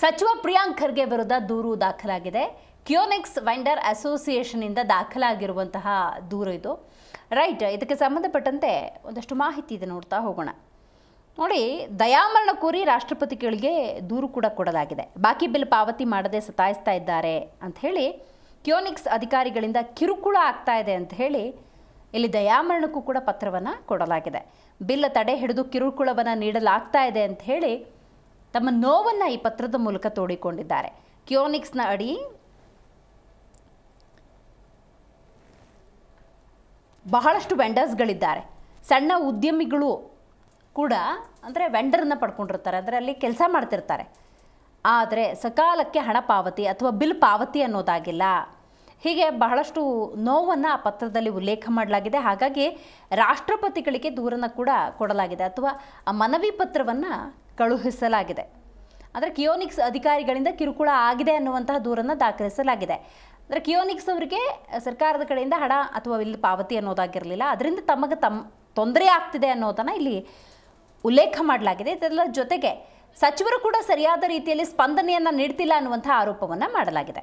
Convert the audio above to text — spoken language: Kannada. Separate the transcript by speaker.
Speaker 1: ಸಚಿವ ಪ್ರಿಯಾಂಕ್ ಖರ್ಗೆ ವಿರುದ್ಧ ದೂರು ದಾಖಲಾಗಿದೆ. ಕ್ಯೋನೆಕ್ಸ್ ವೆಂಡರ್ ಅಸೋಸಿಯೇಷನ್ನಿಂದ ದಾಖಲಾಗಿರುವಂತಹ ದೂರು ಇದು. ರೈಟ್ ಇದಕ್ಕೆ ಸಂಬಂಧಪಟ್ಟಂತೆ ಒಂದಷ್ಟು ಮಾಹಿತಿ ಇದೆ ನೋಡ್ತಾ ಹೋಗೋಣ. ನೋಡಿ, ದಯಾಮರಣ ಕೋರಿ ರಾಷ್ಟ್ರಪತಿಗಳಿಗೆ ದೂರು ಕೂಡ ಕೊಡಲಾಗಿದೆ. ಬಾಕಿ ಬಿಲ್ ಪಾವತಿ ಮಾಡದೆ ಸತಾಯಿಸ್ತಾ ಇದ್ದಾರೆ ಅಂತ ಹೇಳಿ ಕ್ಯೋನಿಕ್ಸ್ ಅಧಿಕಾರಿಗಳಿಂದ ಕಿರುಕುಳ ಆಗ್ತಾ ಇದೆ ಅಂತ ಹೇಳಿ ಇಲ್ಲಿ ದಯಾಮರಣಕ್ಕೂ ಕೂಡ ಪತ್ರವನ್ನು ಕೊಡಲಾಗಿದೆ. ಬಿಲ್ ತಡೆ ಹಿಡಿದು ಕಿರುಕುಳವನ್ನು ನೀಡಲಾಗ್ತಾ ಇದೆ ಅಂತ ಹೇಳಿ ತಮ್ಮ ನೋವನ್ನು ಈ ಪತ್ರದ ಮೂಲಕ ತೋಡಿಕೊಂಡಿದ್ದಾರೆ. ಕ್ಯೋನಿಕ್ಸ್ನ ಅಡಿ ಬಹಳಷ್ಟು ವೆಂಡರ್ಸ್ಗಳಿದ್ದಾರೆ. ಸಣ್ಣ ಉದ್ಯಮಿಗಳು ಕೂಡ ಅಂದರೆ ವೆಂಡರನ್ನ ಪಡ್ಕೊಂಡಿರ್ತಾರೆ. ಅಂದರೆ ಅಲ್ಲಿ ಕೆಲಸ ಮಾಡ್ತಿರ್ತಾರೆ. ಆದರೆ ಸಕಾಲಕ್ಕೆ ಹಣ ಪಾವತಿ ಅಥವಾ ಬಿಲ್ ಪಾವತಿ ಅನ್ನೋದಾಗಿಲ್ಲ. ಹೀಗೆ ಬಹಳಷ್ಟು ನೋವನ್ನು ಆ ಪತ್ರದಲ್ಲಿ ಉಲ್ಲೇಖ ಮಾಡಲಾಗಿದೆ. ಹಾಗಾಗಿ ರಾಷ್ಟ್ರಪತಿಗಳಿಗೆ ದೂರನ್ನು ಕೂಡ ಕೊಡಲಾಗಿದೆ. ಅಥವಾ ಆ ಮನವಿ ಪತ್ರವನ್ನು ಕಳುಹಿಸಲಾಗಿದೆ. ಅಂದರೆ ಕಿಯೋನಿಕ್ಸ್ ಅಧಿಕಾರಿಗಳಿಂದ ಕಿರುಕುಳ ಆಗಿದೆ ಅನ್ನುವಂತಹ ದೂರನ್ನು ದಾಖಲಿಸಲಾಗಿದೆ. ಅಂದರೆ ಕಿಯೋನಿಕ್ಸ್ ಅವರಿಗೆ ಸರ್ಕಾರದ ಕಡೆಯಿಂದ ಹಣ ಅಥವಾ ಇಲ್ಲಿ ಪಾವತಿ ಅನ್ನೋದಾಗಿರಲಿಲ್ಲ. ಅದರಿಂದ ತಮಗೆ ತಮ್ಮ ತೊಂದರೆ ಆಗ್ತಿದೆ ಅನ್ನೋದನ್ನು ಇಲ್ಲಿ ಉಲ್ಲೇಖ ಮಾಡಲಾಗಿದೆ. ಇದೆಲ್ಲ ಜೊತೆಗೆ ಸಚಿವರು ಕೂಡ ಸರಿಯಾದ ರೀತಿಯಲ್ಲಿ ಸ್ಪಂದನೆಯನ್ನು ನೀಡ್ತಿಲ್ಲ ಅನ್ನುವಂಥ ಆರೋಪವನ್ನು ಮಾಡಲಾಗಿದೆ.